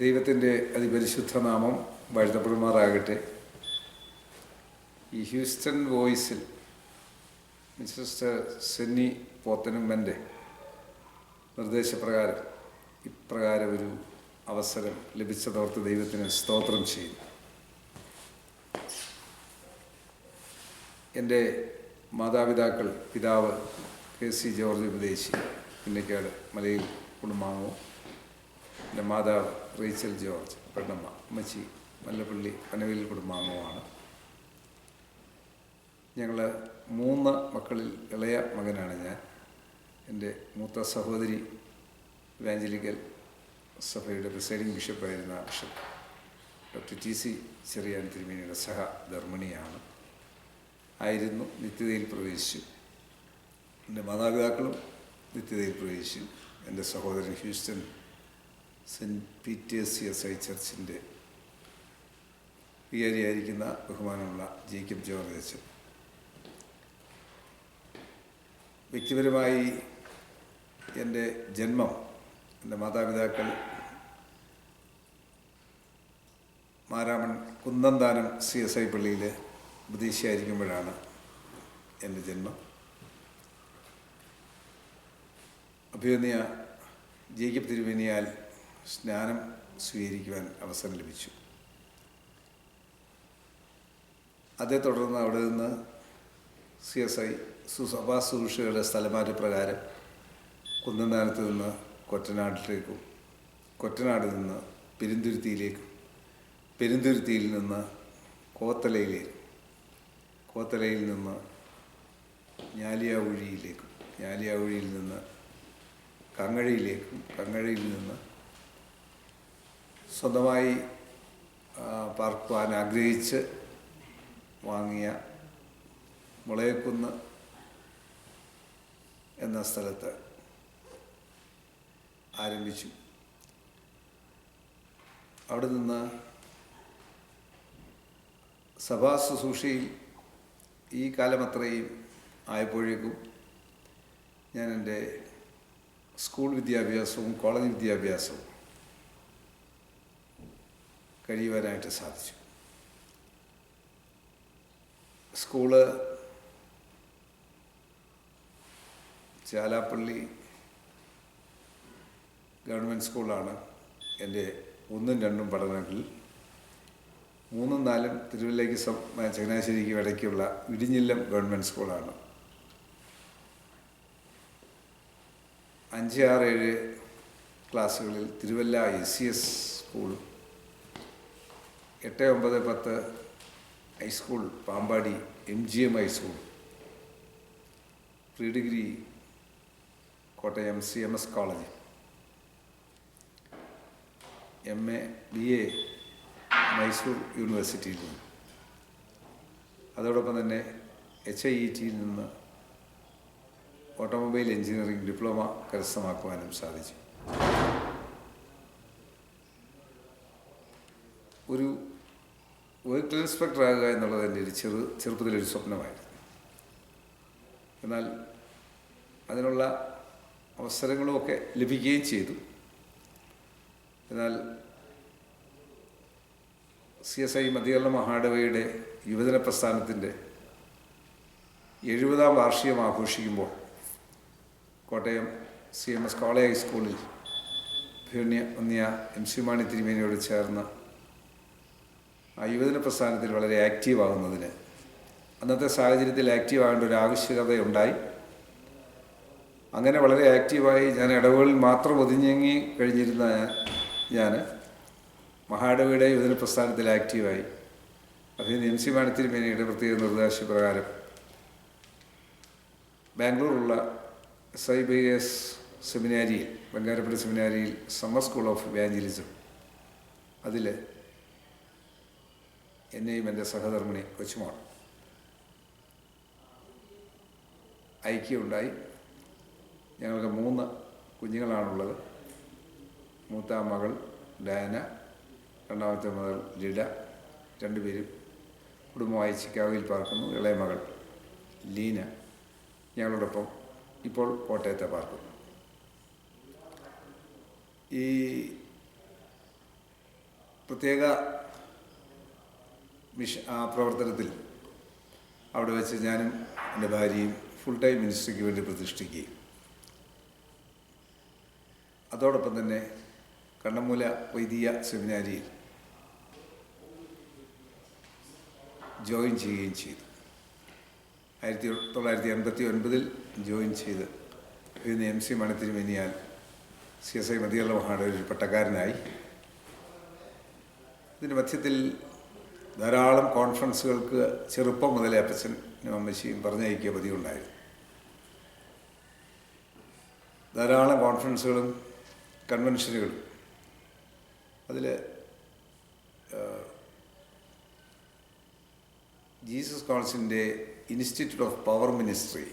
ദൈവത്തിന്റെ അതിപരിശുദ്ധ നാമം വാഴ്ത്തപ്പെടുമാറാകട്ടെ. ഈ ഹ്യൂസ്റ്റൺ വോയിസിൽ മിസ്റ്റർ സെന്നി പോത്തനുമ്മന്റെ നിർദ്ദേശപ്രകാരം ഇപ്രകാരം ഒരു അവസരം ലഭിച്ചതോർത്ത് ദൈവത്തിന് സ്തോത്രം ചെയ്യുന്നു. എന്റെ മാതാപിതാക്കൾ പിതാവ് കെ സി ജോർജ് ഉപദേശി പിന്നക്കാട് മലയിൽ കുടുംബാംഗവും എന്റെ മാതാവ് റീച്ചൽ ജോർജ് പെണ്ണമ്മ അമ്മച്ചി മല്ലപ്പള്ളി പനവേലി കുടുംബാംഗമാണ് ഞങ്ങൾ മൂന്ന് മക്കളിൽ ഇളയ മകനാണ് ഞാൻ. എന്റെ മൂത്ത സഹോദരി ഇവാഞ്ചലിക്കൽ സഭയുടെ presiding ബിഷപ്പായിരുന്ന bishop doctor T C Cherian തിരുമേനിയുടെ സഹധർമ്മിണിയാണ് ആയിരുന്നു നിത്യതയിൽ പ്രവേശിച്ചു. എന്റെ മാതാപിതാക്കളും നിത്യതയിൽ പ്രവേശിച്ചു. എന്റെ സഹോദരൻ Houston Saint Peter's S I ചർച്ചിന്റെ വികാരിയായിരിക്കുന്ന ബഹുമാനമുള്ള ജേക്കബ് ജോർജ്. അച്ഛൻ വ്യക്തിപരമായി എന്റെ ജന്മം എന്റെ മാതാപിതാക്കൾ Maramon Kunnamthanam C S I പള്ളിയിൽ ഉപദേശിയായിരിക്കുമ്പോഴാണ് എന്റെ ജന്മം. അഭിമന്യ ജേക്കബ് തിരുമേനിയാൽ സ്നാനം സ്വീകരിക്കുവാൻ അവസരം ലഭിച്ചു. അതേ തുടർന്ന് അവിടെ നിന്ന് സി എസ് ഐ സുസഭാ സുരക്ഷയുടെ സ്ഥലമാറ്റപ്രകാരം കുന്നന്താനത്ത് നിന്ന് കൊറ്റനാട്ടിലേക്കും കൊറ്റനാട് നിന്ന് പെരുന്തുരുത്തിയിലേക്കും പെരുന്തുരുത്തിയിൽ നിന്ന് കോത്തലയിലേക്കും കോത്തലയിൽ നിന്ന് ഞാലിയാവുഴിയിലേക്കും ഞാലിയാവുഴിയിൽ നിന്ന് കങ്ങഴയിലേക്കും കങ്ങഴയിൽ നിന്ന് സ്വന്തമായി പാർക്കുവാൻ ആഗ്രഹിച്ച് വാങ്ങിയ മുളയക്കുന്ന് എന്ന സ്ഥലത്ത് ആരംഭിച്ചു. അവിടെ നിന്ന് സഭാ ശുശ്രൂഷയിൽ ഈ കാലം അത്രയും ആയപ്പോഴേക്കും ഞാൻ എന്റെ സ്കൂൾ വിദ്യാഭ്യാസവും കോളേജ് വിദ്യാഭ്യാസവും കഴിയുവാനായിട്ട് സാധിച്ചു. സ്കൂൾ ചാലാപ്പള്ളി ഗവൺമെന്റ് സ്കൂളാണ് എന്റെ ഒന്നും രണ്ടും പഠനങ്ങളിൽ മൂന്നും നാലും തിരുവല്ലയ്ക്ക് ചങ്ങനാശ്ശേരിക്ക് ഇടയ്ക്കുള്ള ഇടിഞ്ഞില്ലം ഗവൺമെന്റ് സ്കൂളാണ്. അഞ്ച് ആറ് ഏഴ് ക്ലാസ്സുകളിൽ തിരുവല്ല എസ് സി എസ് സ്കൂളും എട്ട് ഒമ്പത് പത്ത് high school Pampady M G M high school. Pre degree Kottayam C M S college. M A B A Mysore യൂണിവേഴ്സിറ്റിയിൽ നിന്ന്. അതോടൊപ്പം തന്നെ എച്ച് ഐ ഇ ടിയിൽ നിന്ന് ഓട്ടോമൊബൈൽ എഞ്ചിനീയറിംഗ് ഡിപ്ലോമ കരസ്ഥമാക്കുവാനും സാധിച്ചു. ഒരു വെഹിക്കിൾ ഇൻസ്പെക്ടർ ആകുക എന്നുള്ളത് എന്റെ ഒരു ചെറു ചെറുപ്പത്തിലൊരു സ്വപ്നമായിരുന്നു. എന്നാൽ അതിനുള്ള അവസരങ്ങളുമൊക്കെ ലഭിക്കുകയും ചെയ്തു. എന്നാൽ സി എസ് ഐ മധ്യകേരള മഹാഡവയുടെ യുവജന പ്രസ്ഥാനത്തിന്റെ എഴുപതാം വാർഷികം ആഘോഷിക്കുമ്പോൾ Kottayam C M S college ഹൈസ്കൂളിൽ ഭീണ്യ ഒന്നിയ എം സി മാണി തിരുമേനിയോട് ചേർന്ന് യുവജന പ്രസ്ഥാനത്തിൽ വളരെ ആക്റ്റീവ് ആകുന്നതിന് അന്നത്തെ സാഹചര്യത്തിൽ ആക്റ്റീവ് ആകേണ്ട ഒരു ആവശ്യകതയുണ്ടായി അങ്ങനെ വളരെ ആക്റ്റീവായി ഞാൻ ഇടവുകളിൽ മാത്രം ഒതുങ്ങി കഴിഞ്ഞിരുന്ന ഞാൻ മഹാടവിയുടെ യുവജന പ്രസ്ഥാനത്തിൽ ആക്റ്റീവായി അതിന് എം സി മാനത്തിരുമേനയുടെ പ്രത്യേക നിർദ്ദേശപ്രകാരം ബാംഗ്ലൂരുള്ള എസ് ഐ ബി എസ് സെമിനാരിയിൽ ബംഗാരപ്പള്ളി സെമിനാരിയിൽ സമ്മർ സ്കൂൾ ഓഫ് ഇവാഞ്ചലിസം അതിൽ എന്നെയും എന്റെ സഹധർമ്മിണി കൊച്ചുമോൾ. ഐക്യമുണ്ടായി. ഞങ്ങൾക്ക് മൂന്ന് കുഞ്ഞുങ്ങളാണുള്ളത്. മൂത്ത മകൾ ഡാന രണ്ടാമത്തെ മകൾ ലിഡ രണ്ടുപേരും കുടുംബമായി ചിക്കാഗോയിൽ പാർക്കുന്നു. ഇളയ മകൾ ലീന ഞങ്ങളോടൊപ്പം ഇപ്പോൾ കോട്ടയത്തെ പാർക്കുന്നു. ഈ പ്രത്യേക മിഷ പ്രവർത്തനത്തിൽ അവിടെ വെച്ച് ഞാനും എന്റെ ഭാര്യയും ഫുൾ ടൈം മിനിസ്ട്രിക്ക് വേണ്ടി പ്രതിഷ്ഠിക്കുകയും. അതോടൊപ്പം തന്നെ കണ്ണമൂല വൈദിക സെമിനാരിയിൽ ജോയിൻ ചെയ്യുകയും ചെയ്തു. ആയിരത്തി തൊള്ളായിരത്തി എൺപത്തി ഒൻപതിൽ ജോയിൻ ചെയ്ത് ഇന്ന് എം സി മണത്തിരുമേനിയാൽ സി എസ് ഐ മതിയുള്ള മഹാടെ ഒരു പട്ടക്കാരനായി. ഇതിന്റെ മധ്യത്തിൽ ധാരാളം കോൺഫറൻസുകൾക്ക് ചെറുപ്പം മുതലേ അപ്പച്ചനും അമ്മച്ചിയും പറഞ്ഞയക്കിയ പതിവുണ്ടായിരുന്നു. ധാരാളം കോൺഫറൻസുകളും കൺവെൻഷനുകളും. അതിൽ Jesus കോൺസിന്റെ institute of power ministry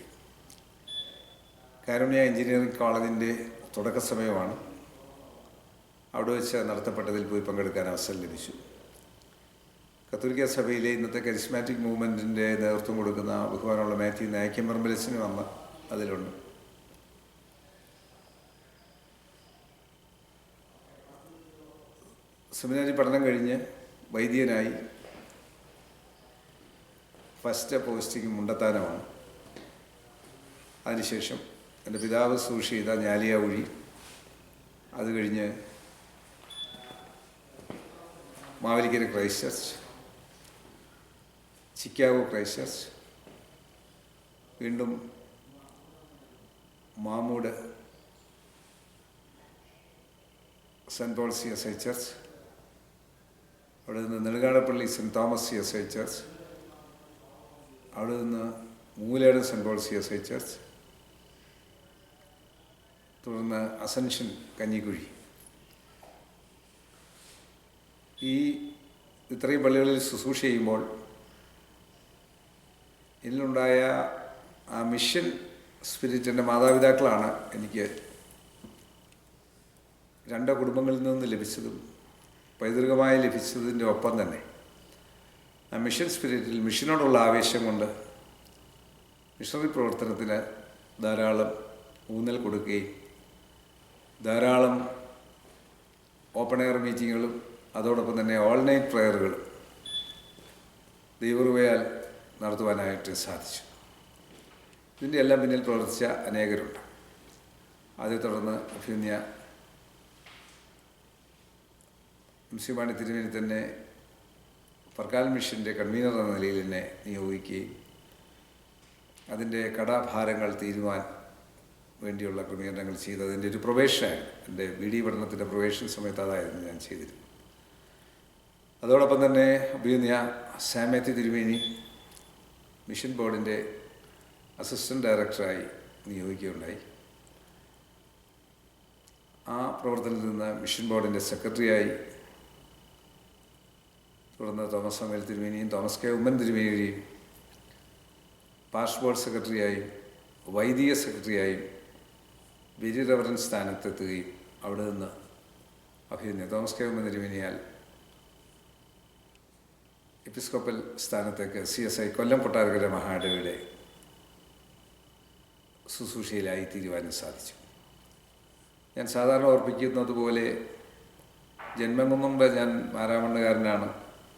Karunya engineering കോളേജിന്റെ തുടക്ക സമയമാണ് അവിടെ വെച്ച് നടത്തപ്പെട്ടതിൽ പോയി പങ്കെടുക്കാൻ അവസരം ലഭിച്ചു. കത്തോലിക്ക സഭയിലെ ഇന്നത്തെ കരിസ്മാറ്റിക് മൂവ്മെന്റിന്റെ നേതൃത്വം കൊടുക്കുന്ന ബഹുമാനമുള്ള മാത്യു നായക്യം പറമ്പലസിന് വന്ന അതിലുണ്ട്. സെമിനാരി പഠനം കഴിഞ്ഞ് വൈദ്യനായി ഫസ്റ്റ് പോസ്റ്റിംഗ് മുണ്ടത്താനമാണ്. അതിനുശേഷം എന്റെ പിതാവ് സൂക്ഷി ചെയ്ത ഞാലിയ വഴി അത് കഴിഞ്ഞ് Mavelikkara Christ church. Chicago Christ church വീണ്ടും Mamood Saint Paul C S I church അവിടെ നിന്ന് Nedungadappally Saint Thomas C S I church അവിടെ നിന്ന് Mooledu Saint Paul C S I church തുടർന്ന് അസൻഷൻ കഞ്ഞിക്കുഴി. ഈ ഇത്രയും പള്ളികളിൽ ശുശ്രൂഷ ചെയ്യുമ്പോൾ ഇതിലുണ്ടായ ആ മിഷൻ സ്പിരിറ്റിന്റെ മാതാപിതാക്കളാണ് എനിക്ക് രണ്ട് കുടുംബങ്ങളിൽ നിന്ന് ലഭിച്ചതും പൈതൃകമായി ലഭിച്ചതിന്റെ ഒപ്പം തന്നെ. ആ മിഷൻ സ്പിരിറ്റിൽ മിഷനോടുള്ള ആവേശം കൊണ്ട് മിഷണറി പ്രവർത്തനത്തിന് ധാരാളം ഊന്നൽ കൊടുക്കുകയും ധാരാളം ഓപ്പൺ എയർ മീറ്റിങ്ങുകളും അതോടൊപ്പം തന്നെ നൈറ്റ് പ്രയറുകളും ദൈവകൃപയാൽ നടത്തുവാനായിട്ട് സാധിച്ചു. ഇതിന്റെ എല്ലാം പിന്നിൽ പ്രവർത്തിച്ച അനേകരുണ്ട്. അതേ തുടർന്ന് അഭ്യുന്യ മുൻസിപ്പാണി തിരുവേനി തന്നെ ഫർക്കാൽ മിഷന്റെ കൺവീനർ എന്ന നിലയിൽ എന്നെ നിയോഗിക്കുകയും അതിന്റെ കടാഭാരങ്ങൾ തീരുവാൻ വേണ്ടിയുള്ള ക്രമീകരണങ്ങൾ ചെയ്ത്. അതിന്റെ ഒരു പ്രൊവേഷനായിരുന്നു എന്റെ ബി ഡി പഠനത്തിന്റെ പ്രൊവേഷൻ സമയത്ത് അതായിരുന്നു ഞാൻ ചെയ്തിരുന്നത്. അതോടൊപ്പം തന്നെ അഭിനയ സാമേത്തി തിരുമേനി മിഷൻ ബോർഡിന്റെ അസിസ്റ്റന്റ് ഡയറക്ടറായി നിയോഗിക്കുകയുണ്ടായി. ആ പ്രവർത്തനത്തിൽ നിന്ന് മിഷൻ ബോർഡിന്റെ സെക്രട്ടറിയായി തുടർന്ന് തോമസ് സമേൽ തിരുമേനിയും തോമസ് കെ. ഉമ്മൻ തിരുമേനിയും ബോർഡ് സെക്രട്ടറിയായും വൈദിക സെക്രട്ടറിയായും വെരി റവറൻ സ്ഥാനത്തെത്തുകയും അവിടെ നിന്ന് അഭിനന്ദ തോമസ് കെ. ഉമ്മൻ തിരുമേനിയാൽ എപ്പിസ്കോപ്പൽ സ്ഥാനത്തേക്ക് C S I Kollam Kottarakkara മഹാദേവിയുടെ ശുശ്രൂഷയിലായി തീരുവാനും സാധിച്ചു. ഞാൻ സാധാരണ ഓർപ്പിക്കുന്നത് പോലെ ജന്മം കൊണ്ട് ഞാൻ മാരാമണ്ണുകാരനാണ്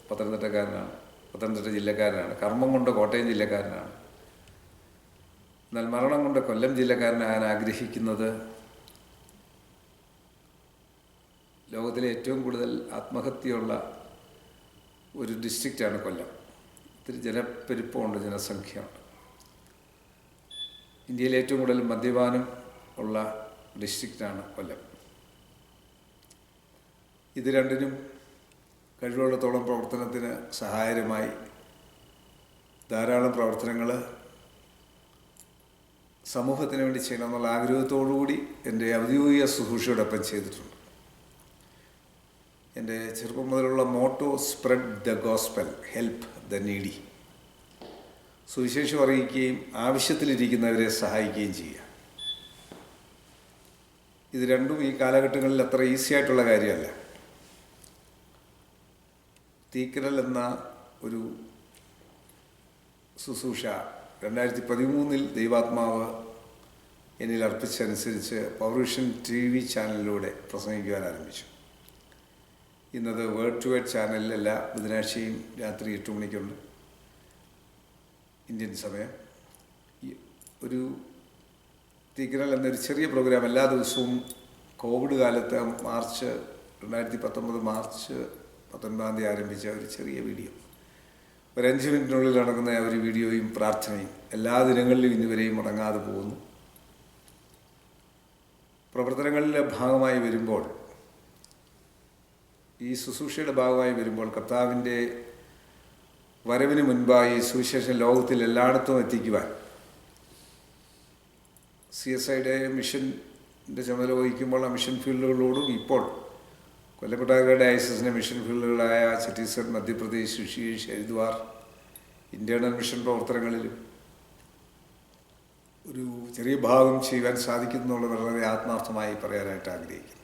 പത്തനംതിട്ടക്കാരനാണ് പത്തനംതിട്ട ജില്ലക്കാരനാണ് കർമ്മം കൊണ്ട് കോട്ടയം ജില്ലക്കാരനാണ്. എന്നാൽ മരണം കൊണ്ട് കൊല്ലം ജില്ലക്കാരനാകാൻ ആഗ്രഹിക്കുന്നത് ലോകത്തിലെ ഏറ്റവും കൂടുതൽ ആത്മഹത്യയുള്ള ഒരു ഡിസ്ട്രിക്റ്റാണ് കൊല്ലം. ഇത്തിരി ജനപ്പെരുപ്പമുണ്ട് ജനസംഖ്യ. ഇന്ത്യയിലെ ഏറ്റവും കൂടുതൽ മദ്യപാനം ഉള്ള ഡിസ്ട്രിക്റ്റാണ് കൊല്ലം. ഇത് രണ്ടിനും കഴിവുള്ളിടത്തോളം പ്രവർത്തനത്തിന് സഹായകരമായി ധാരാളം പ്രവർത്തനങ്ങൾ സമൂഹത്തിന് വേണ്ടി ചെയ്യണമെന്നുള്ള ആഗ്രഹത്തോടുകൂടി എന്റെ ഔദ്യോഗിക ശുശ്രൂഷയോടൊപ്പം ചെയ്തിട്ടുണ്ട്. എന്റെ ചെറുപ്പം മുതലുള്ള motto spread the gospel help the needy സുവിശേഷം അറിയിക്കുകയും ആവശ്യത്തിലിരിക്കുന്നവരെ സഹായിക്കുകയും ചെയ്യുക. ഇത് രണ്ടും ഈ കാലഘട്ടങ്ങളിൽ അത്ര ഈസി ആയിട്ടുള്ള കാര്യമല്ല. തീക്കരൽ എന്ന ഒരു ശുശ്രൂഷ രണ്ടായിരത്തി പതിമൂന്നിൽ ദൈവാത്മാവ് എന്നിൽ അർപ്പിച്ചനുസരിച്ച് പൗരുഷൻ ടി വി ചാനലിലൂടെ പ്രസംഗിക്കുവാൻ ആരംഭിച്ചു. ഇന്നത് വേർഡ് ടു വേർഡ് ചാനലിലല്ല ബുധനാഴ്ചയും രാത്രി എട്ട് മണിക്കുണ്ട്. ഇന്ത്യൻ സമയം. ഒരു തിഗ്രൽ എന്നൊരു ചെറിയ പ്രോഗ്രാം എല്ലാ ദിവസവും കോവിഡ് കാലത്ത് മാർച്ച് രണ്ടായിരത്തി പത്തൊമ്പത് മാർച്ച് പത്തൊൻപതാം തീയതി ആരംഭിച്ച ഒരു ചെറിയ വീഡിയോ. ഒരു അഞ്ച് മിനിറ്റിനുള്ളിൽ നടക്കുന്ന ഒരു വീഡിയോയും പ്രാർത്ഥനയും എല്ലാ ദിനങ്ങളിലും ഇന്നുവരെയും മുടങ്ങാതെ പോകുന്നു. പ്രവർത്തനങ്ങളിലെ ഭാഗമായി വരുമ്പോൾ ഈ ശുശ്രൂഷയുടെ ഭാഗമായി വരുമ്പോൾ കർത്താവിന്റെ വരവിന് മുൻപായി സുവിശേഷം ലോകത്തിൽ എല്ലായിടത്തും എത്തിക്കുവാൻ. സി എസ് ഐയുടെ മിഷന്റെ ചുമതല വഹിക്കുമ്പോൾ ആ മിഷൻ ഫീൽഡുകളോടും ഇപ്പോൾ കൊല്ലപ്പെട്ടവരുടെ എസിന്റെ മിഷൻ ഫീൽഡുകളായ ഛത്തീസ്ഗഡ് മധ്യപ്രദേശ് ഋഷികേഷ് ഹരിദ്വാർ ഇന്റേണൽ മിഷൻ പ്രവർത്തനങ്ങളിലും ഒരു ചെറിയ ഭാഗം ചെയ്യുവാൻ സാധിക്കുന്നുള്ളത് വളരെ ആത്മാർത്ഥമായി പറയാനായിട്ട് ആഗ്രഹിക്കുന്നു.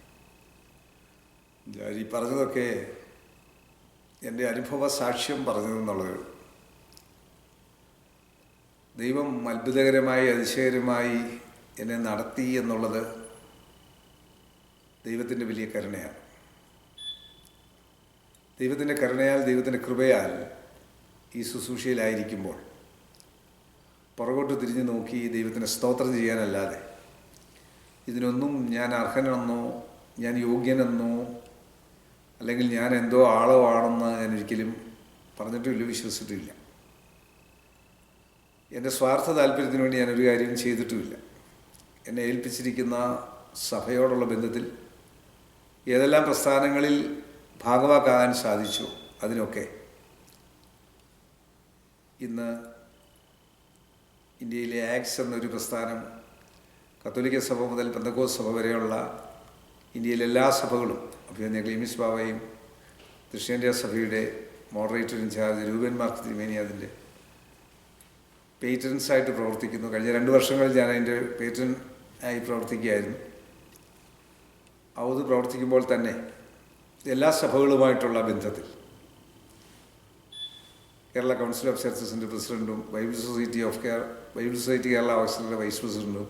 ഞാൻ ഈ പറഞ്ഞതൊക്കെ എന്റെ അനുഭവ സാക്ഷ്യം പറഞ്ഞതെന്നുള്ളത് ദൈവം അത്ഭുതകരമായി അതിശയകരമായി എന്നെ നടത്തി എന്നുള്ളത് ദൈവത്തിന്റെ വലിയ കരുണയാണ്. ദൈവത്തിന്റെ കരുണയാൽ ദൈവത്തിന്റെ കൃപയാൽ ഈ ശുശ്രൂഷയിലായിരിക്കുമ്പോൾ പുറകോട്ട് തിരിഞ്ഞു നോക്കി ദൈവത്തിന് സ്തോത്രം ചെയ്യാനല്ലാതെ ഇതിനൊന്നും ഞാൻ അർഹനെന്നോ ഞാൻ യോഗ്യനെന്നോ അല്ലെങ്കിൽ ഞാൻ എന്തോ ആളോ ആണെന്ന് ഞാൻ ഒരിക്കലും പറഞ്ഞിട്ടില്ല വിശ്വസിച്ചിട്ടില്ല എന്റെ സ്വാർത്ഥ താല്പര്യത്തിന് വേണ്ടി ഞാനൊരു കാര്യവും ചെയ്തിട്ടുമില്ല എന്നെ ഏൽപ്പിച്ചിരിക്കുന്ന സഭയോടുള്ള ബന്ധത്തിൽ ഏതെല്ലാം പ്രസ്ഥാനങ്ങളിൽ ഭാഗവാക്കാകാൻ സാധിച്ചു അതിനൊക്കെ ഇന്ന് ഇന്ത്യയിലെ ആക്സ് എന്നൊരു പ്രസ്ഥാനം കത്തോലിക്ക സഭ മുതൽ പെന്തക്കോസ് സഭ വരെയുള്ള ഇന്ത്യയിലെ എല്ലാ സഭകളും അഭിനന്ദ ക്ലീമിസ് ബാബയും ദക്ഷിണേന്ത്യ സഭയുടെ മോഡറേറ്റർ ഇൻചാർജ് രൂപൻ മാർക്ക് തിരുമേനി അതിന്റെ പേറ്റൻസായിട്ട് പ്രവർത്തിക്കുന്നു. കഴിഞ്ഞ രണ്ട് വർഷങ്ങളിൽ ഞാൻ അതിന്റെ പേറ്റൻ ആയി പ്രവർത്തിക്കുകയായിരുന്നു. അത് പ്രവർത്തിക്കുമ്പോൾ തന്നെ എല്ലാ സഭകളുമായിട്ടുള്ള ബന്ധത്തിൽ കേരള കൗൺസിൽ ഓഫ് ചർച്ചസിന്റെ പ്രസിഡന്റും Bible society of Kerala Bible society Kerala ഓക്സിലറിന്റെ vice പ്രസിഡന്റും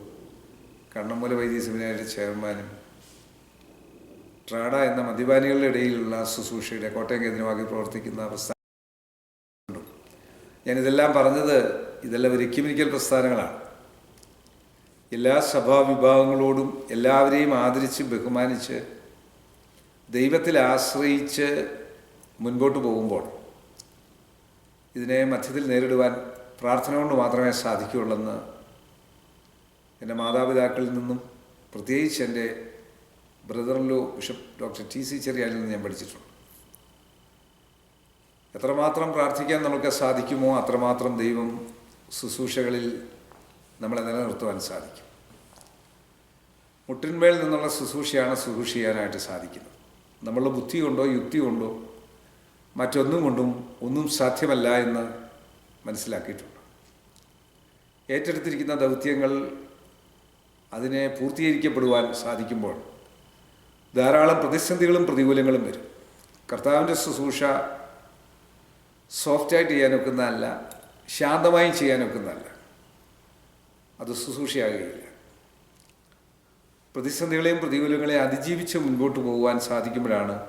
കണ്ണമ്മൂല വൈദ്യ സെമിനാരിയുടെ ചെയർമാനും ട്രാഡ എന്ന മദ്യപാനികളുടെ ഇടയിലുള്ള ശുശ്രൂഷയുടെ കോട്ടയം കേന്ദ്രമാക്കി പ്രവർത്തിക്കുന്ന ഞാൻ ഞാനിതെല്ലാം പറഞ്ഞത് ഇതെല്ലാം ഒരു പ്രസ്ഥാനങ്ങളാണ്. എല്ലാ സഭാ വിഭാഗങ്ങളോടും എല്ലാവരെയും ആദരിച്ച് ബഹുമാനിച്ച് ദൈവത്തിൽ ആശ്രയിച്ച് മുൻപോട്ട് പോകുമ്പോൾ ഇതിനെ മധ്യത്തിൽ നേരിടുവാൻ പ്രാർത്ഥന കൊണ്ട് മാത്രമേ സാധിക്കുകയുള്ളെന്ന് എന്റെ മാതാപിതാക്കളിൽ നിന്നും പ്രത്യേകിച്ച് എന്റെ ബ്രദറിലോ ബിഷപ്പ് ഡോക്ടർ ടി സി ചെറിയാനിൽ നിന്ന് ഞാൻ പഠിച്ചിട്ടുണ്ട്. എത്രമാത്രം പ്രാർത്ഥിക്കാൻ നമുക്ക് സാധിക്കുമോ അത്രമാത്രം ദൈവം ശുശ്രൂഷകളിൽ നമ്മളെ നിലനിർത്തുവാൻ സാധിക്കും. മുട്ടിന്മേൽ നിന്നുള്ള ശുശ്രൂഷയാണ് ശുശ്രൂഷ ചെയ്യാനായിട്ട് സാധിക്കുന്നത്. നമ്മളുടെ ബുദ്ധി കൊണ്ടോ യുക്തി കൊണ്ടോ മറ്റൊന്നും കൊണ്ടും ഒന്നും സാധ്യമല്ല എന്ന് മനസ്സിലാക്കിയിട്ടുണ്ട്. ഏറ്റെടുത്തിരിക്കുന്ന ദൗത്യങ്ങൾ അതിനെ പൂർത്തീകരിക്കപ്പെടുവാൻ സാധിക്കുമ്പോൾ ധാരാളം പ്രതിസന്ധികളും പ്രതികൂലങ്ങളും വരും. കർത്താവിന്റെ ശുശ്രൂഷ സോഫ്റ്റായിട്ട് ചെയ്യാനൊക്കുന്നതല്ല ശാന്തമായും ചെയ്യാനൊക്കുന്നതല്ല അത് ശുശ്രൂഷയാകുകയില്ല. പ്രതിസന്ധികളെയും പ്രതികൂലങ്ങളെയും അതിജീവിച്ച് മുൻപോട്ട് പോകുവാൻ സാധിക്കുമ്പോഴാണ്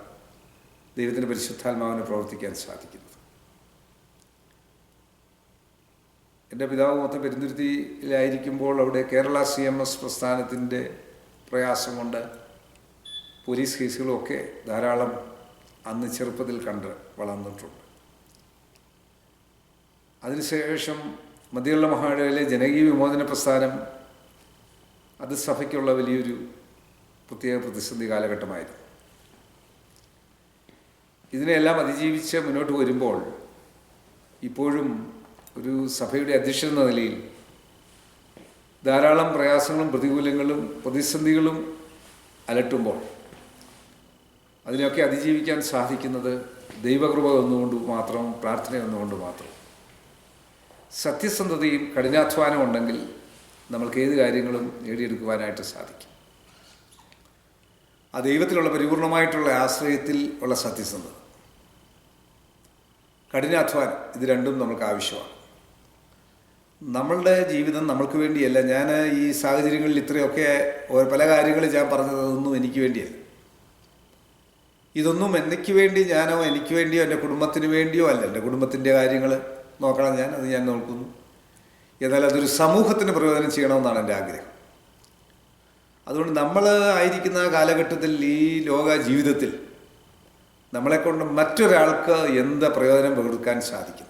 ദൈവത്തിന്റെ പരിശുദ്ധാത്മാവിനെ പ്രവർത്തിക്കാൻ സാധിക്കുന്നത്. എന്റെ പിതാവ് മൊത്തം പെരുന്തുരുത്തിയിലായിരിക്കുമ്പോൾ അവിടെ കേരള സി എം എസ് പ്രസ്ഥാനത്തിന്റെ പ്രയാസം കൊണ്ട് പോലീസ് കേസുകളൊക്കെ ധാരാളം അന്ന് ചെറുപ്പത്തിൽ കണ്ട് വളർന്നിട്ടുണ്ട്. അതിനുശേഷം മധ്യയുള്ള മഹാടയിലെ ജനകീയ വിമോചന പ്രസ്ഥാനം അത് സഭയ്ക്കുള്ള വലിയൊരു പ്രത്യേക പ്രതിസന്ധി കാലഘട്ടമായിരുന്നു. ഇതിനെല്ലാം അതിജീവിച്ച് മുന്നോട്ട് വരുമ്പോൾ ഇപ്പോഴും ഒരു സഭയുടെ അധ്യക്ഷൻ എന്ന നിലയിൽ ധാരാളം പ്രയാസങ്ങളും പ്രതികൂലങ്ങളും പ്രതിസന്ധികളും അലട്ടുമ്പോൾ അതിനെയൊക്കെ അതിജീവിക്കാൻ സാധിക്കുന്നത് ദൈവകൃപ ഒന്നുകൊണ്ട് മാത്രം പ്രാർത്ഥന ഒന്നുകൊണ്ട് മാത്രം. സത്യസന്ധതയും കഠിനാധ്വാനം ഉണ്ടെങ്കിൽ നമ്മൾക്ക് ഏത് കാര്യങ്ങളും നേടിയെടുക്കുവാനായിട്ട് സാധിക്കും. ആ ദൈവത്തിലുള്ള പരിപൂർണമായിട്ടുള്ള ആശ്രയത്തിൽ ഉള്ള സത്യസന്ധത. കഠിനാധ്വാനം ഇത് രണ്ടും നമുക്ക് ആവശ്യമാണ്. നമ്മളുടെ ജീവിതം നമ്മൾക്ക് വേണ്ടിയല്ല. ഞാൻ ഈ സാഹചര്യങ്ങളിൽ ഇത്രയൊക്കെ പല കാര്യങ്ങൾ ഞാൻ പറഞ്ഞതൊന്നും എനിക്ക് വേണ്ടിയല്ല. ഇതൊന്നും എനിക്ക് വേണ്ടി ഞാനോ എനിക്ക് വേണ്ടിയോ എന്റെ കുടുംബത്തിന് വേണ്ടിയോ അല്ല. എന്റെ കുടുംബത്തിന്റെ കാര്യങ്ങൾ നോക്കണം ഞാൻ അത് ഞാൻ നോക്കുന്നു. എന്നാൽ അതൊരു സമൂഹത്തിന് പ്രയോജനം ചെയ്യണമെന്നാണ് എന്റെ ആഗ്രഹം. അതുകൊണ്ട് നമ്മൾ ആയിരിക്കുന്ന കാലഘട്ടത്തിൽ ഈ ലോക ജീവിതത്തിൽ നമ്മളെക്കൊണ്ട് മറ്റൊരാൾക്ക് എന്ത് പ്രയോജനം പകർക്കാൻ സാധിക്കും?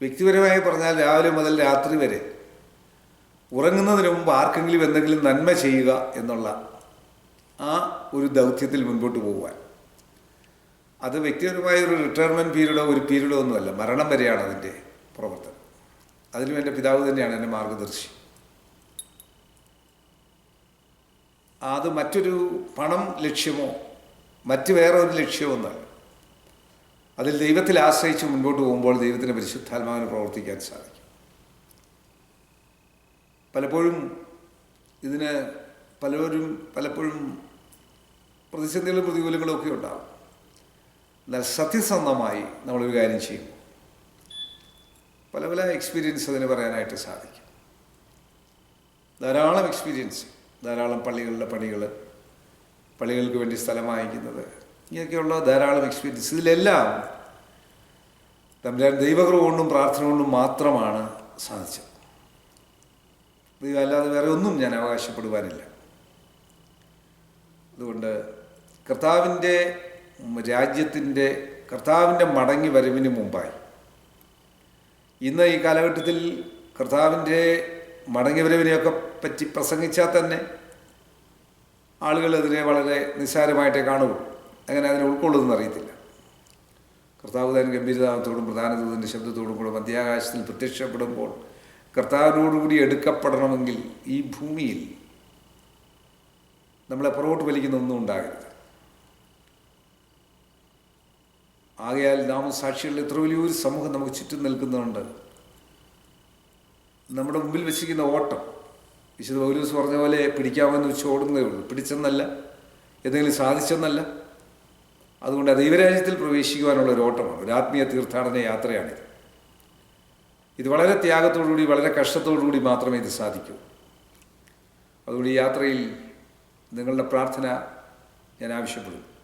വ്യക്തിപരമായി പറഞ്ഞാൽ രാവിലെ മുതൽ രാത്രി വരെ ഉറങ്ങുന്നതിന് മുമ്പ് ആർക്കെങ്കിലും എന്തെങ്കിലും നന്മ ചെയ്യുക എന്നുള്ള ആ ഒരു ദൗത്യത്തിൽ മുൻപോട്ട് പോകുവാൻ അത് വ്യക്തിപരമായ ഒരു റിട്ടയർമെന്റ് പീരീഡോ ഒരു പീരീഡോ ഒന്നുമല്ല. മരണം വരെയാണ് അതിന്റെ പ്രവർത്തനം. അതിലും എന്റെ പിതാവ് തന്നെയാണ് എന്റെ മാർഗദർശി. അത് മറ്റൊരു പണം ലക്ഷ്യമോ മറ്റ് വേറെ ഒരു ലക്ഷ്യമോ ഒന്നല്ല അതിൽ ദൈവത്തിൽ ആശ്രയിച്ച് മുൻപോട്ട് പോകുമ്പോൾ ദൈവത്തിന്റെ പരിശുദ്ധാത്മാവിന് പ്രവർത്തിക്കാൻ സാധിക്കും. പലപ്പോഴും ഇതിന് പലരും പലപ്പോഴും പ്രതിസന്ധികളും പ്രതികൂലങ്ങളും ഒക്കെ ഉണ്ടാകും എന്നാൽ സത്യസന്ധമായി നമ്മളൊരു കാര്യം ചെയ്യും പല പല എക്സ്പീരിയൻസ് അതിന് പറയാനായിട്ട് സാധിക്കും. ധാരാളം എക്സ്പീരിയൻസ് ധാരാളം പള്ളികളുടെ പണികൾ പള്ളികൾക്ക് വേണ്ടി സ്ഥലം വാങ്ങിക്കുന്നത് ഇങ്ങനെയൊക്കെയുള്ള ധാരാളം എക്സ്പീരിയൻസ് ഇതിലെല്ലാം തമ്പുരാൻ ദൈവകൃപ കൊണ്ടും പ്രാർത്ഥന കൊണ്ടും മാത്രമാണ് സാധിച്ചത്. ദൈവം അല്ലാതെ വേറെ ഒന്നും ഞാൻ അവകാശപ്പെടുവാനില്ല. അതുകൊണ്ട് കർത്താവിന്റെ രാജ്യത്തിന്റെ കർത്താവിന്റെ മടങ്ങി വരവിന് മുമ്പായി. ഇന്ന് ഈ കാലഘട്ടത്തിൽ കർത്താവിന്റെ മടങ്ങി വരവിനെയൊക്കെ പറ്റി പ്രസംഗിച്ചാൽ തന്നെ ആളുകൾ അതിനെ വളരെ നിസ്സാരമായിട്ടേ കാണുകയുള്ളൂ അങ്ങനെ അതിനെ ഉൾക്കൊള്ളുമെന്ന് അറിയത്തില്ല. കർത്താവ് താൻ ഗംഭീരതാമത്തോടും പ്രധാന ദൂതന്റെ ശബ്ദത്തോടും കൂടെ മധ്യാകാശത്തിൽ പ്രത്യക്ഷപ്പെടുമ്പോൾ കർത്താവിനോടുകൂടി എടുക്കപ്പെടണമെങ്കിൽ ഈ ഭൂമിയിൽ നമ്മളെ പുറകോട്ട് വലിക്കുന്ന ഒന്നും ഉണ്ടാകരുത്. ആകയാൽ നാമസാക്ഷികളുടെ എത്ര വലിയൊരു സമൂഹം നമുക്ക് ചുറ്റും നിൽക്കുന്നുണ്ട്. നമ്മുടെ മുമ്പിൽ വെച്ചിരിക്കുന്ന ഓട്ടം വിശുദ്ധ പൗലൂസ് പറഞ്ഞ പോലെ പിടിക്കാമെന്ന് വെച്ച് ഓടുന്നതേ ഉള്ളൂ. പിടിച്ചെന്നല്ല എന്തെങ്കിലും സാധിച്ചെന്നല്ല. അതുകൊണ്ട് ദൈവരാജ്യത്തിൽ പ്രവേശിക്കുവാനുള്ള ഒരു ഓട്ടമാണ്. ഒരു ആത്മീയ തീർത്ഥാടന യാത്രയാണിത്. ഇത് വളരെ ത്യാഗത്തോടുകൂടി വളരെ കഷ്ടത്തോടുകൂടി മാത്രമേ ഇത് സാധിക്കൂ. അതുകൊണ്ട് ഈ യാത്രയിൽ നിങ്ങളുടെ പ്രാർത്ഥന ഞാൻ ആവശ്യപ്പെടുന്നു.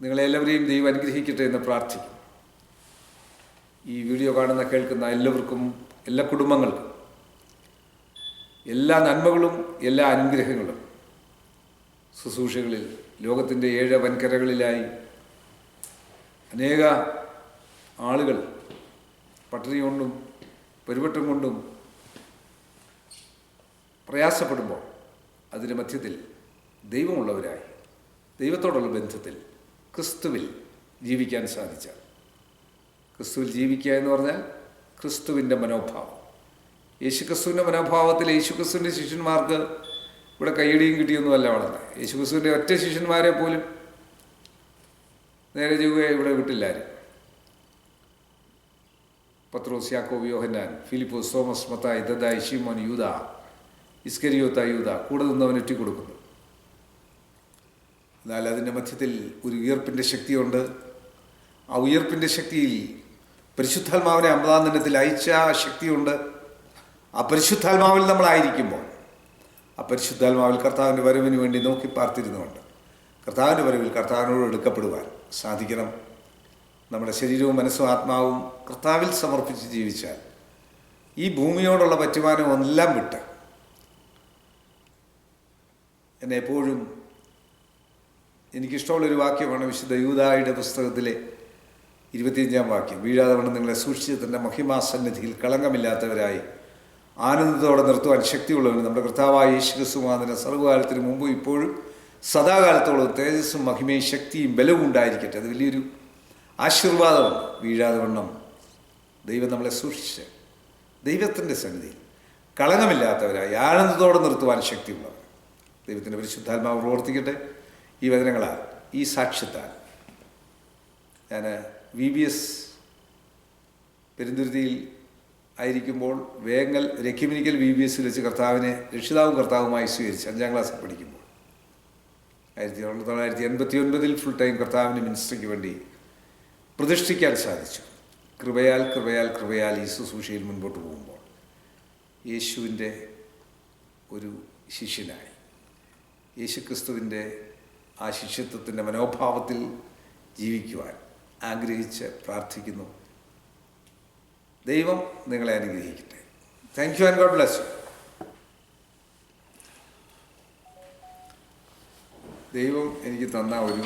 നിങ്ങളെല്ലാവരെയും ദൈവം അനുഗ്രഹിക്കട്ടെ എന്ന് പ്രാർത്ഥിക്കും ഈ വീഡിയോ കാണുന്ന കേൾക്കുന്ന എല്ലാവർക്കും എല്ലാ കുടുംബങ്ങൾക്കും എല്ലാ നന്മകളും എല്ലാ അനുഗ്രഹങ്ങളും ശുശ്രൂഷകളിൽ ലോകത്തിന്റെ ഏഴ് വൻകരകളിലായി അനേക ആളുകൾ പട്ടിണി കൊണ്ടും പെരുവട്ടം കൊണ്ടും പ്രയാസപ്പെടുമ്പോൾ അതിന്റെ മധ്യത്തിൽ ദൈവമുള്ളവരായി ദൈവത്തോടുള്ള ബന്ധത്തിൽ ക്രിസ്തുവിൽ ജീവിക്കാൻ സാധിച്ചാൽ. ക്രിസ്തുവിൽ ജീവിക്കുക എന്ന് പറഞ്ഞാൽ ക്രിസ്തുവിന്റെ മനോഭാവം. യേശുക്രിസ്തുവിന്റെ മനോഭാവത്തിൽ യേശുക്രിസ്തുവിന്റെ ശിഷ്യന്മാർക്ക് ഇവിടെ കൈയടിയും കിട്ടിയൊന്നുമല്ല വളരെ യേശുക്രിസ്തുവിന്റെ ഒറ്റ ശിഷ്യന്മാരെ പോലും നേരെ ചെയ്യുകയെ ഇവിടെ വിട്ടില്ലാരും. പത്രോസ് യാക്കോബ് യോഹന്നാൻ ഫിലിപ്പോസ് തോമസ് മത്തായി ദദായി ഷിമോൻ യൂത ഇസ്കരിയോത്ത യൂത കൂടെ നിന്നവൻ ഒറ്റിക്കൊടുക്കുന്നു. എന്നാൽ അതിന്റെ മധ്യത്തിൽ ഒരു ഉയർപ്പിന്റെ ശക്തിയുണ്ട്. ആ ഉയർപ്പിന്റെ ശക്തിയിൽ പരിശുദ്ധാത്മാവിനെ അമ്പതാം ദിനത്തിൽ അയച്ച ആ ശക്തിയുണ്ട്. ആ പരിശുദ്ധാത്മാവിൽ നമ്മളായിരിക്കുമ്പോൾ ആ പരിശുദ്ധാത്മാവിൽ കർത്താവിന്റെ വരവിന് വേണ്ടി നോക്കി പാർത്തിരുന്നുകൊണ്ട് കർത്താവിന്റെ വരവിൽ കർത്താവിനോട് എടുക്കപ്പെടുവാൻ സാധിക്കണം. നമ്മുടെ ശരീരവും മനസ്സും ആത്മാവും കർത്താവിൽ സമർപ്പിച്ച് ജീവിച്ചാൽ ഈ ഭൂമിയോടുള്ള പറ്റുമാനം എല്ലാം വിട്ട് എന്നെ എപ്പോഴും എനിക്കിഷ്ടമുള്ളൊരു വാക്യമാണ് വിശുദ്ധ യൂതായുടെ പുസ്തകത്തിലെ ഇരുപത്തിയഞ്ചാം വാക്യം. വീഴാതെ വണ്ണം നിങ്ങളെ സൂക്ഷിച്ച് തന്റെ മഹിമാസന്നിധിയിൽ കളങ്കമില്ലാത്തവരായി ആനന്ദത്തോടെ നിർത്തുവാൻ ശക്തിയുള്ളവന് നമ്മുടെ കർത്താവായ യേശു ക്രിസ്തുമാതിന് സർവകാലത്തിന് മുമ്പും ഇപ്പോഴും സദാകാലത്തോളം തേജസ്സും മഹിമയും ശക്തിയും ബലവും ഉണ്ടായിരിക്കട്ടെ. അത് വലിയൊരു ആശീർവാദമാണ്. വീഴാതെ വണ്ണം ദൈവം നമ്മളെ സൂക്ഷിച്ച് ദൈവത്തിന്റെ സന്നിധിയിൽ കളങ്കമില്ലാത്തവരായി ആനന്ദത്തോടെ നിർത്തുവാൻ ശക്തിയുള്ളവർ ദൈവത്തിന്റെ പരിശുദ്ധാത്മാവ് പ്രവർത്തിക്കട്ടെ. ഈ വചനങ്ങളാൽ ഈ സാക്ഷ്യത്താൽ. ഞാൻ വി ബി എസ് പെരുന്തുരുത്തിയിൽ ആയിരിക്കുമ്പോൾ വേങ്ങൽ രക്യുമിനിക്കൽ വി ബി എസിൽ വെച്ച് കർത്താവിനെ രക്ഷിതാവും കർത്താവുമായി സ്വീകരിച്ച് അഞ്ചാം ക്ലാസ്സിൽ പഠിക്കുമ്പോൾ. ആയിരത്തി തൊള്ളായിരത്തി എൺപത്തി ഒൻപതിൽ ഫുൾ ടൈം കർത്താവിന്റെ മിനിസ്ട്രിക്ക് വേണ്ടി പ്രതിഷ്ഠിക്കാൻ സാധിച്ചു. കൃപയാൽ കൃപയാൽ കൃപയാൽ ഈ ശുശ്രൂഷയിൽ മുൻപോട്ട് പോകുമ്പോൾ യേശുവിന്റെ ഒരു ശിഷ്യനായി. യേശുക്രിസ്തുവിന്റെ ആ ശിഷ്യത്വത്തിന്റെ മനോഭാവത്തിൽ ജീവിക്കുവാൻ ആഗ്രഹിച്ച് പ്രാർത്ഥിക്കുന്നു. ദൈവം നിങ്ങളെ അനുഗ്രഹിക്കട്ടെ. Thank you and God bless ദൈവം എനിക്ക് തന്ന ഒരു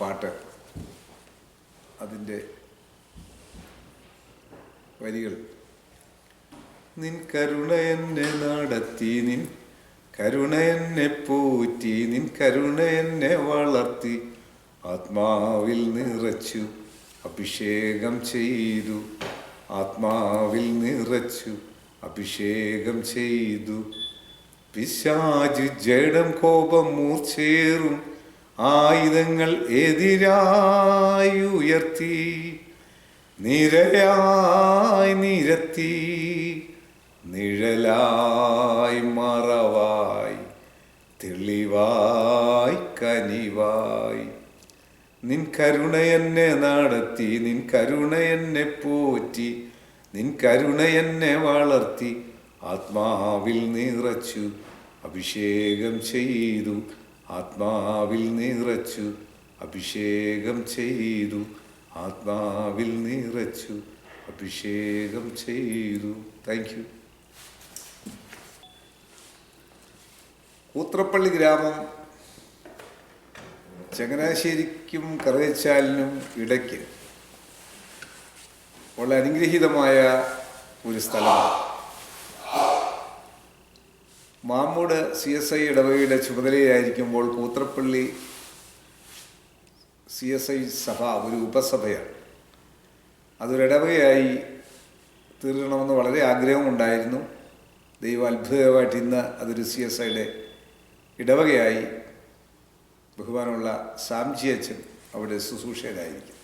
പാട്ട്. അതിന്റെ വരികൾ. നിൻ കരുണ എന്നെ നടത്തി നിൻ കരുണ എന്നെ പോറ്റി നിൻ കരുണ എന്നെ വളർത്തി. ആത്മാവിൽ നിറച്ചു അഭിഷേകം ചെയ്തു. ആത്മാവിൽ നിറച്ചു അഭിഷേകം ചെയ്തു. പിശാജ് ജഡം കോപം മൂർച്ചേറും ആയുധങ്ങൾ എതിരായി ഉയർത്തി. നിരയായി നിരത്തി. നിഴലായി മറവായി തെളിവായി കനിവായി. നിൻ കരുണ എന്നെ നടത്തി നിൻ കരുണ എന്നെ പോറ്റി നിൻ കരുണ എന്നെ വളർത്തി ആത്മാവിൽ നിറച്ചു അഭിഷേകം ചെയ്തു ആത്മാവിൽ നിറച്ചു അഭിഷേകം ചെയ്തു ആത്മാവിൽ നിറച്ചു അഭിഷേകം ചെയ്തു. Thank you. കൂത്രപ്പള്ളി ഗ്രാമം. ചങ്ങനാശ്ശേരിക്കും കറുകച്ചാലിനും ഇടയ്ക്ക് ഉള്ള അനുഗ്രഹീതമായ ഒരു സ്ഥലമാണ് മാമ്മൂട് സി എസ് ഐ ഇടവകയുടെ ചുമതലയായിരിക്കുമ്പോൾ കൂത്രപ്പള്ളി സി എസ് ഐ സഭ ഒരു ഉപസഭയാണ്. അതൊരിടവകയായി തീർക്കണമെന്ന് വളരെ ആഗ്രഹമുണ്ടായിരുന്നു. ദൈവ അത്ഭുതമായിട്ട് ഇന്ന് അതൊരു സി എസ് ഐയുടെ ഇടവകയായി ബഹുമാനമുള്ള സാംജി അച്ഛൻ അവിടെ ശുശ്രൂഷയിലായിരിക്കും.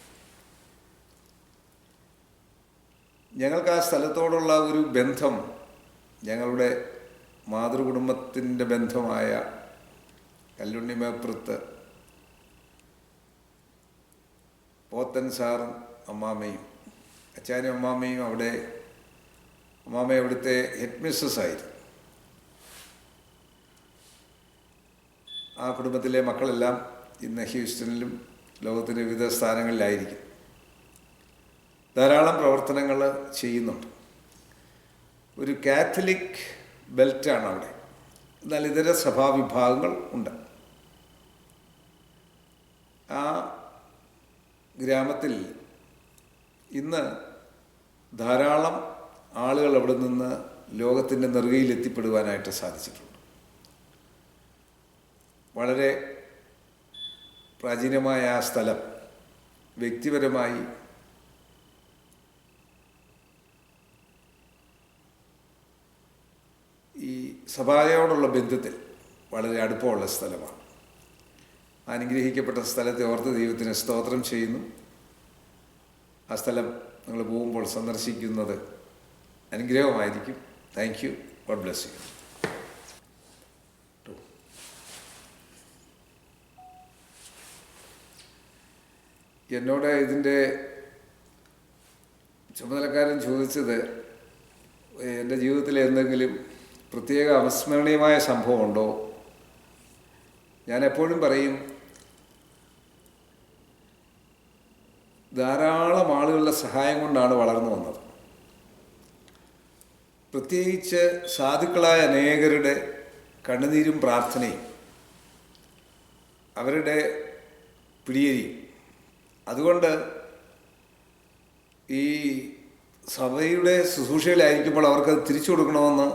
ഞങ്ങൾക്ക് ആ സ്ഥലത്തോടുള്ള ഒരു ബന്ധം ഞങ്ങളുടെ മാതൃകുടുംബത്തിന്റെ ബന്ധമായ കല്ലുണ്ണി കല്ലുണ്ണിമേപ്പുറത്ത് പോത്തൻ സാറും അമ്മാമ്മയും അച്ചാനും അമ്മാമ്മയും അവിടെ അമ്മാമ്മ അവിടുത്തെ ഹെഡ് മിസ്സസ് ആയിരുന്നു. ആ കുടുംബത്തിലെ മക്കളെല്ലാം ഇന്ന് ഹ്യൂസ്റ്റണിലും ലോകത്തിന്റെ വിവിധ സ്ഥാനങ്ങളിലായിരിക്കും. ധാരാളം പ്രവർത്തനങ്ങൾ ചെയ്യുന്നുണ്ട്. ഒരു കാത്തലിക് ബെൽറ്റാണ് അവിടെ. എന്നാൽ ഇതര സഭാവിഭാഗങ്ങൾ ഉണ്ട്. ആ ഗ്രാമത്തിൽ ഇന്ന് ധാരാളം ആളുകൾ അവിടെ നിന്ന് ലോകത്തിന്റെ നെറുകയിൽ എത്തിപ്പെടുവാനായിട്ട് സാധിച്ചിട്ടുണ്ട്. വളരെ പ്രാചീനമായ ആ സ്ഥലം വ്യക്തിപരമായി ഈ സഭായോടുള്ള ബന്ധത്തിൽ വളരെ അടുപ്പമുള്ള സ്ഥലമാണ്. അനുഗ്രഹിക്കപ്പെട്ട സ്ഥലത്തെ ഓർത്ത് ദൈവത്തിന് സ്തോത്രം ചെയ്യുന്നു. ആ സ്ഥലം നിങ്ങൾ പോകുമ്പോൾ സന്ദർശിക്കുന്നത് അനുഗ്രഹമായിരിക്കും. Thank you God bless you എന്നോട് ഇതിന്റെ ചുമതലക്കാരൻ ചോദിച്ചത് എന്റെ ജീവിതത്തിൽ എന്തെങ്കിലും പ്രത്യേക അവിസ്മരണീയമായ സംഭവമുണ്ടോ? ഞാൻ എപ്പോഴും പറയും ധാരാളം ആളുകളുടെ സഹായം കൊണ്ടാണ് വളർന്നു വന്നത്. പ്രത്യേകിച്ച് സാധുക്കളായ അനേകരുടെ കണ്ണുനീരും പ്രാർത്ഥനയും അവരുടെ പിടിയേരിയും അതുകൊണ്ട് ഈ സഭയുടെ ശുശ്രൂഷയിലായിരിക്കുമ്പോൾ അവർക്കത് തിരിച്ചു കൊടുക്കണമെന്ന്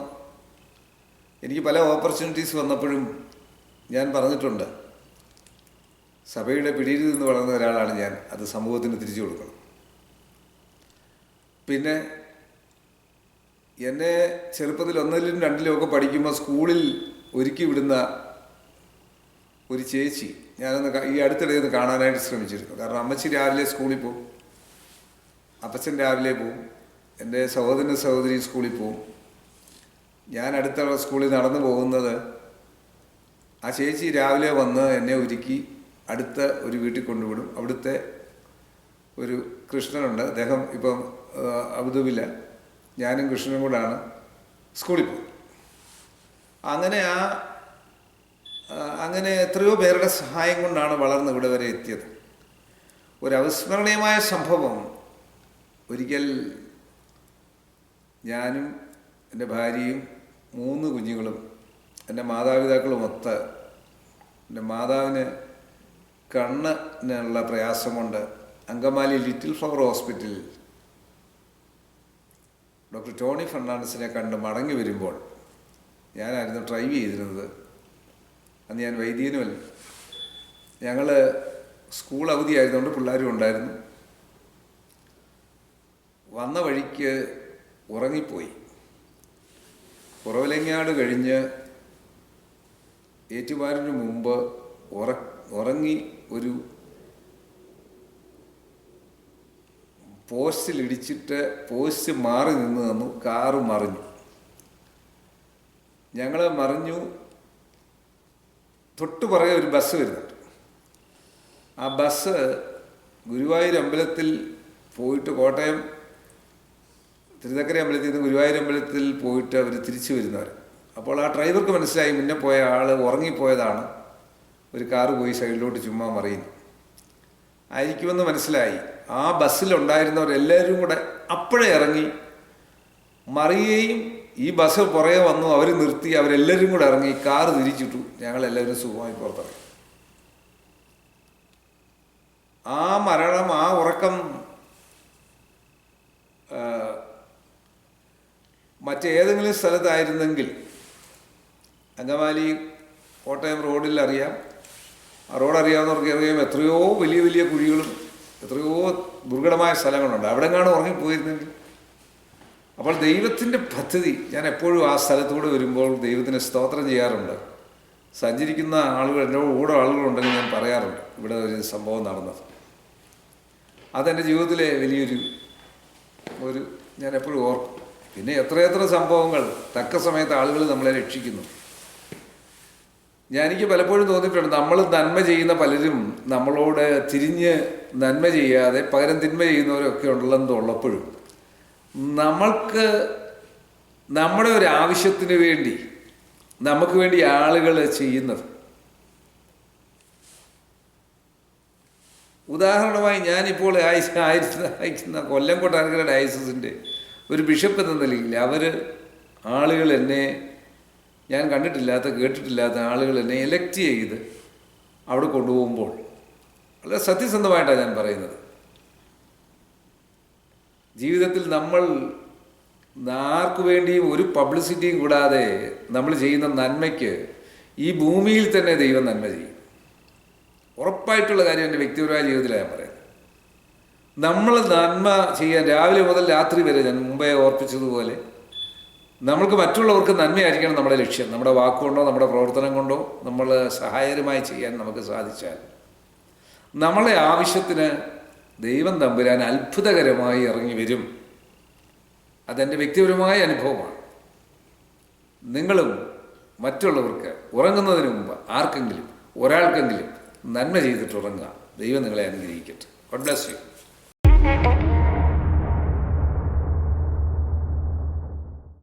എനിക്ക് പല ഓപ്പർച്യൂണിറ്റീസ് വന്നപ്പോഴും ഞാൻ പറഞ്ഞിട്ടുണ്ട്. സഭയുടെ പിടിയിൽ നിന്ന് വളർന്ന ഒരാളാണ് ഞാൻ. അത് സമൂഹത്തിന് തിരിച്ചു കൊടുക്കണം. പിന്നെ എന്നെ ചെറുപ്പത്തിൽ ഒന്നിലും രണ്ടിലും ഒക്കെ പഠിക്കുമ്പോൾ സ്കൂളിൽ ഒരുക്കി വിടുന്ന ഒരു ചേച്ചി ഞാനൊന്ന് ഈ അടുത്തിടെ ഒന്ന് കാണാനായിട്ട് ശ്രമിച്ചിരുന്നു. കാരണം അമ്മച്ചി രാവിലെ സ്കൂളിൽ പോകും അപ്പച്ചൻ രാവിലെ പോവും. എന്റെ സഹോദരൻ സഹോദരി സ്കൂളിൽ പോവും. ഞാൻ അടുത്തുള്ള സ്കൂളിൽ നടന്നു പോകുന്നത് ആ ചേച്ചി രാവിലെ വന്ന് എന്നെ ഒരുക്കി അടുത്ത ഒരു വീട്ടിൽ കൊണ്ടുവിടും. അവിടുത്തെ ഒരു കൃഷ്ണനുണ്ട്. അദ്ദേഹം ഇപ്പം ആ, അബുദാബിയില. ഞാനും കൃഷ്ണനും കൂടാണ് സ്കൂളിൽ പോകും അങ്ങനെ ആ, അങ്ങനെ എത്രയോ പേരുടെ സഹായം കൊണ്ടാണ് വളർന്ന് ഇവിടെ വരെ എത്തിയത്. ഒരു സംഭവം. ഒരിക്കൽ ഞാനും എന്റെ ഭാര്യയും മൂന്ന് കുഞ്ഞുങ്ങളും എന്റെ മാതാപിതാക്കളും ഒത്ത് എന്റെ മാതാവിന് കണ്ണിനുള്ള പ്രയാസം കൊണ്ട് അങ്കമാലി ലിറ്റിൽ ഫ്ലവർ ഹോസ്പിറ്റലിൽ ഡോക്ടർ ടോണി ഫെർണാണ്ടസിനെ കണ്ട് മടങ്ങി വരുമ്പോൾ ഞാനായിരുന്നു ഡ്രൈവ് ചെയ്തിരുന്നത്. അന്ന് ഞാൻ വൈദ്യനുമല്ല ഞങ്ങൾ സ്കൂൾ അവധിയായതുകൊണ്ട് പിള്ളേരും ഉണ്ടായിരുന്നു. വന്ന വഴിക്ക് ഉറങ്ങിപ്പോയി. കുറവിലങ്ങാട് കഴിഞ്ഞ് ഏറ്റുമാരിന് മുമ്പ് ഉറ ഉറങ്ങി ഒരു പോസ്റ്റിൽ ഇടിച്ചിട്ട് പോസ്റ്റ് മാറി നിന്ന് തന്നു. കാറ് മറിഞ്ഞു. ഞങ്ങൾ മറിഞ്ഞു. തൊട്ടു പുറകെ ഒരു ബസ് വരുന്നുണ്ട്. ആ ബസ് ഗുരുവായൂർ അമ്പലത്തിൽ പോയിട്ട് കോട്ടയം തിരുനക്കര അമ്പലത്തിൽ നിന്ന് ഗുരുവായൂർ അമ്പലത്തിൽ പോയിട്ട് അവർ തിരിച്ചു വരുന്നവർ അപ്പോൾ ആ ഡ്രൈവർക്ക് മനസ്സിലായി മുന്നേ പോയ ആൾ ഉറങ്ങിപ്പോയതാണ്. ഒരു കാറ് പോയി സൈഡിലോട്ട് ചുമ്മാ മറിയുന്നു. ആയിരിക്കുമെന്ന് മനസ്സിലായി. ആ ബസ്സിലുണ്ടായിരുന്നവരെല്ലാവരും കൂടെ അപ്പോഴേ ഇറങ്ങി മറിയുകയും ഈ ബസ് പുറകെ വന്നു അവർ നിർത്തി അവരെല്ലാവരും കൂടെ ഇറങ്ങി കാറ് തിരിച്ചിട്ടു. ഞങ്ങളെല്ലാവരും സുഖമായി പുറത്തിറങ്ങി. ആ മരണം ആ ഉറക്കം മറ്റേതെങ്കിലും സ്ഥലത്തായിരുന്നെങ്കിൽ അങ്കമാലി കോട്ടയം റോഡിൽ അറിയാം ആ റോഡ് അറിയാവുന്നവർക്ക് അറിയാം എത്രയോ വലിയ വലിയ കുഴികളും എത്രയോ ദുർഘടമായ സ്ഥലങ്ങളുണ്ട്. അവിടെ കാണും ഉറങ്ങിപ്പോയിരുന്നെങ്കിൽ അപ്പോൾ ദൈവത്തിന്റെ പദ്ധതി ഞാൻ എപ്പോഴും ആ സ്ഥലത്തൂടെ വരുമ്പോൾ ദൈവത്തിന് സ്തോത്രം ചെയ്യാറുണ്ട്. സഞ്ചരിക്കുന്ന ആളുകൾ എന്റെ കൂടെ ആളുകളുണ്ടെങ്കിൽ ഞാൻ പറയാറുണ്ട് ഇവിടെ ഒരു സംഭവം നടന്നത്. അതെന്റെ ജീവിതത്തിലെ വലിയൊരു ഒരു ഞാൻ എപ്പോഴും ഓർക്കും. പിന്നെ എത്രയെത്ര സംഭവങ്ങൾ തക്ക സമയത്ത് ആളുകൾ നമ്മളെ രക്ഷിക്കുന്നു. ഞാൻ എനിക്ക് പലപ്പോഴും തോന്നിയിട്ടുണ്ട് നമ്മൾ നന്മ ചെയ്യുന്ന പലരും നമ്മളോട് തിരിഞ്ഞ് നന്മ ചെയ്യാതെ പകരം തിന്മ ചെയ്യുന്നവരൊക്കെ ഉള്ളെന്ന് ഉള്ളപ്പോഴും. നമ്മൾക്ക് നമ്മുടെ ഒരു ആവശ്യത്തിന് വേണ്ടി നമുക്ക് വേണ്ടി ആളുകൾ ചെയ്യുന്നത്. ഉദാഹരണമായി ഞാനിപ്പോൾ ആയി- ആയിരത്തി അയക്കുന്ന കൊല്ലം കൊട്ടാരക്കര ഡയസിന്റെ ഒരു ബിഷപ്പ് എന്ന നിലയിൽ അവർ ആളുകൾ എന്നെ ഞാൻ കണ്ടിട്ടില്ലാത്ത കേട്ടിട്ടില്ലാത്ത ആളുകൾ എന്നെ എലക്ട് ചെയ്ത് അവിടെ കൊണ്ടുപോകുമ്പോൾ വളരെ സത്യസന്ധമായിട്ടാണ് ഞാൻ പറയുന്നത്. ജീവിതത്തിൽ നമ്മൾ ആർക്കു വേണ്ടിയും ഒരു പബ്ലിസിറ്റിയും കൂടാതെ നമ്മൾ ചെയ്യുന്ന നന്മയ്ക്ക് ഈ ഭൂമിയിൽ തന്നെ ദൈവം നന്മ ചെയ്യും. ഉറപ്പായിട്ടുള്ള കാര്യം എന്റെ വ്യക്തിപരമായ ജീവിതത്തിലാണ് ഞാൻ പറയുന്നത്. നമ്മൾ നന്മ ചെയ്യാൻ രാവിലെ മുതൽ രാത്രി വരെ ഞാൻ മുമ്പേ ഓർപ്പിച്ചതുപോലെ നമ്മൾക്ക് മറ്റുള്ളവർക്ക് നന്മയായിരിക്കണം നമ്മുടെ ലക്ഷ്യം. നമ്മുടെ വാക്കുകൊണ്ടോ നമ്മുടെ പ്രവർത്തനം കൊണ്ടോ നമ്മൾ സഹായകരമായി ചെയ്യാൻ നമുക്ക് സാധിച്ചാൽ നമ്മളെ ആവശ്യത്തിന് ദൈവം തമ്പുരാൻ അത്ഭുതകരമായി ഇറങ്ങി വരും. അതെന്റെ വ്യക്തിപരമായ അനുഭവമാണ്. നിങ്ങളും മറ്റുള്ളവർക്ക് ഉറങ്ങുന്നതിന് മുമ്പ് ആർക്കെങ്കിലും ഒരാൾക്കെങ്കിലും നന്മ ചെയ്തിട്ട് ഉറങ്ങുക. ദൈവം നിങ്ങളെ അനുഗ്രഹിക്കട്ടെ. God bless you